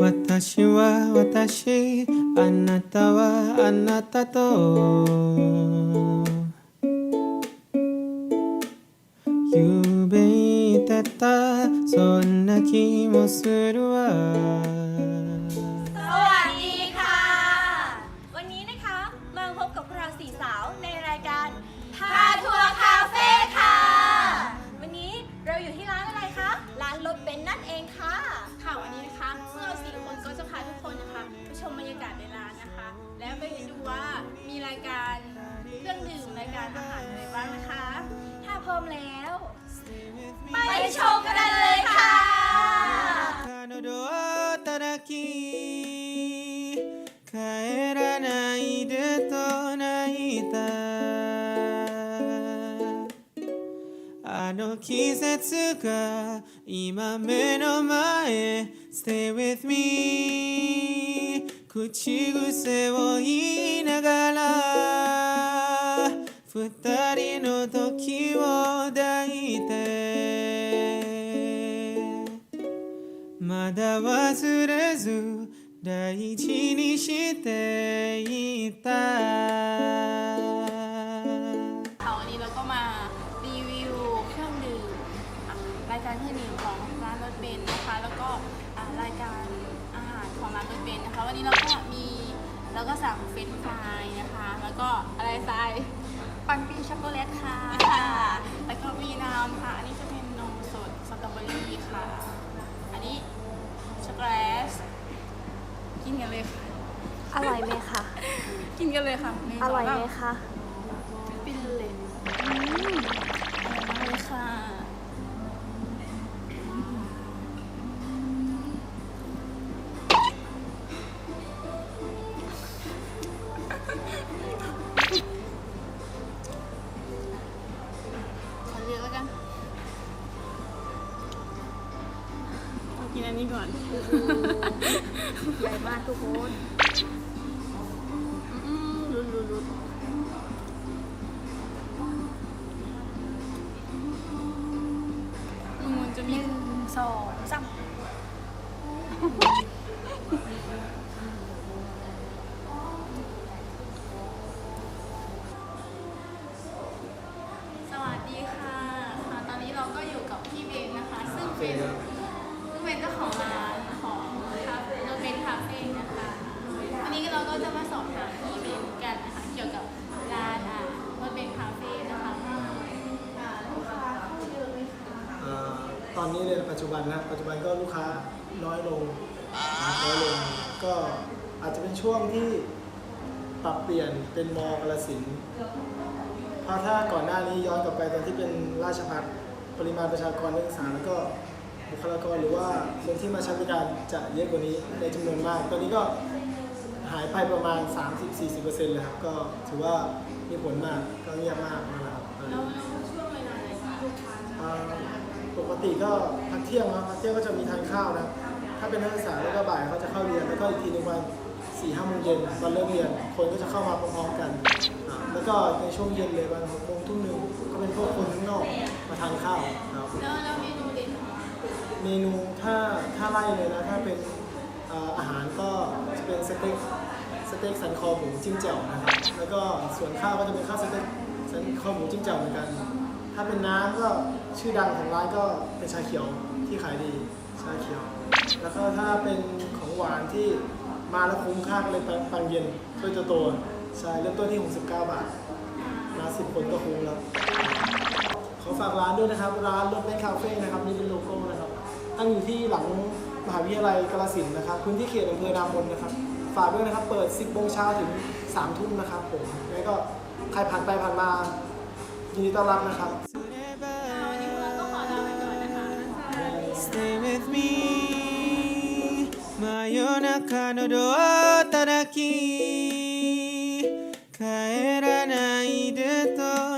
私は私あなたはあなたと。ゆうべ言ってたそんな気もするわ。 แล้วไปดูว่ามีรายการเครื่องดื่มรายการอาหารอะไรบ้างนะคะ ถ้าพร้อมแล้ว ไปชมกันได้เลยค่ะ 彼女を叩き帰らないでと泣いたあの季節が今目の前 Stay with me 口癖を言いながら二人の時を抱いてまだ忘れず大事にしていた ค่ะวันนี้เราก็มารีวิวเครื่องดื่มอ่ะรายการเครื่องดื่มของร้านรถเบนซ์นะคะ แล้วก็อ่ะรายการอ าหารของร้านรถเบนซ์นะคะ วันนี้เราก็มีเราก็สั่งเฟรนช์ฟรายนะคะ แล้วก็อะไรทรายปังปีช็อกโกแลตค่ะแล้วก็มีน้ำค่ะ อันนี้จะเป็นนมสดสตรอเบอรี่ค่ะ อันนี้ช็อกโกแลตกินกันเลยค่ะ อร่อยไหมคะ กินกันเลยค่ะในอร่อยไหมแบบคะ กินอันนี้ก่อนใหญ่มากทุกคนอืมรุนรุนรุนมันจะมีสองสามสวัสดีค่ะค่ะ ตอนนี้เราก็อยู่กับพี่เบนนะคะ ซึ่งเป็น เราก็จะมาสอบถามพี่เบนกันนะคะเกี่ยวกับร้านอะรถเบนคาเฟ่นะคะว่าอ่าลูกค้าเข้าเยอะไหมคะอ่าตอนนี้เลยปัจจุบันนะปัจจุบันก็ลูกค้าน้อยลงน้อยลงก็อาจจะเป็นช่วงที่ปรับเปลี่ยนเป็นมอกระสินธุ์เพราะถ้าก่อนหน้านี้ย้อนกลับไปตอนที่เป็นราชพัฒปริมาณประชากรนักศึกษาแล้วก็บุคลากรหรือว่าคนที่มาใช้บริการจะเยอะกว่านี้ในจำนวนมาก ตอนนี้ก็ หายไปประมาณ 30-40%เลยครับ ก็ถือว่ามีผลมากก็เงียบมากนะครับแล้วแล้วช่วงเวลาไหนที่ลูกค้าจะอ่าปกติก็พักเที่ยงนะพักเที่ยงก็จะมีทานข้าวนะถ้าเป็นนักศึกษาแล้วก็บ่ายเขาจะเข้าเรียนแล้วก็อีกทีหนึงวันสี่ห้าโมงเย็นตอนเลิกเรียนคนก็จะเข้ามาพร้อมๆกันอ่าแล้วก็ในช่วงเย็นเลยวันหกโมงทุ่มหนึ่งก็เป็นพวกคนข้างนอกมาทานข้าวครับ แล้วแล้วเมนูเด็ดของร้านเมนูถ้าถ้าไล่เลยนะถ้าเป็น อาหารก็จะเป็นสเต็กสเต็กสันคอหมูจิ้มแจ่วนะครับแล้วก็ส่วนข้าวก็จะเป็นข้าวสเต็กสันคอหมูจิ้มแจ่วเหมือนกัน ถ้าเป็นน้ำก็ชื่อดังของร้านก็เป็นชาเขียวที่ขายดีชาเขียว แล้วก็ถ้าเป็นของหวานที่มาแล้วคุ้มค่าเลยปังปังเย็นถ้วยโตๆใช่เริ่มต้นที่ 69 บาทมาสิบคนก็คุ้มแล้วขอฝากร้านด้วยนะครับ ร้านรถเบนคาเฟ่นะครับนี่เป็นโลโก้นะครับตั้งอยู่ที่หลัง มหาวิทยาลัยกาฬสินธุ์นะครับ พื้นที่เขตอำเภอนามนนะครับ ฝากด้วยนะครับ เปิด 10โมงเช้าถึง3ทุ่มนะครับผมแล้วก็ใครผ่านไปผ่านมายินดีต้อนรับนะครับ すれば วันนี้เราก็ขอลาไปก่อนนะคะ Stay with me 真夜中のドア叩き帰らないでと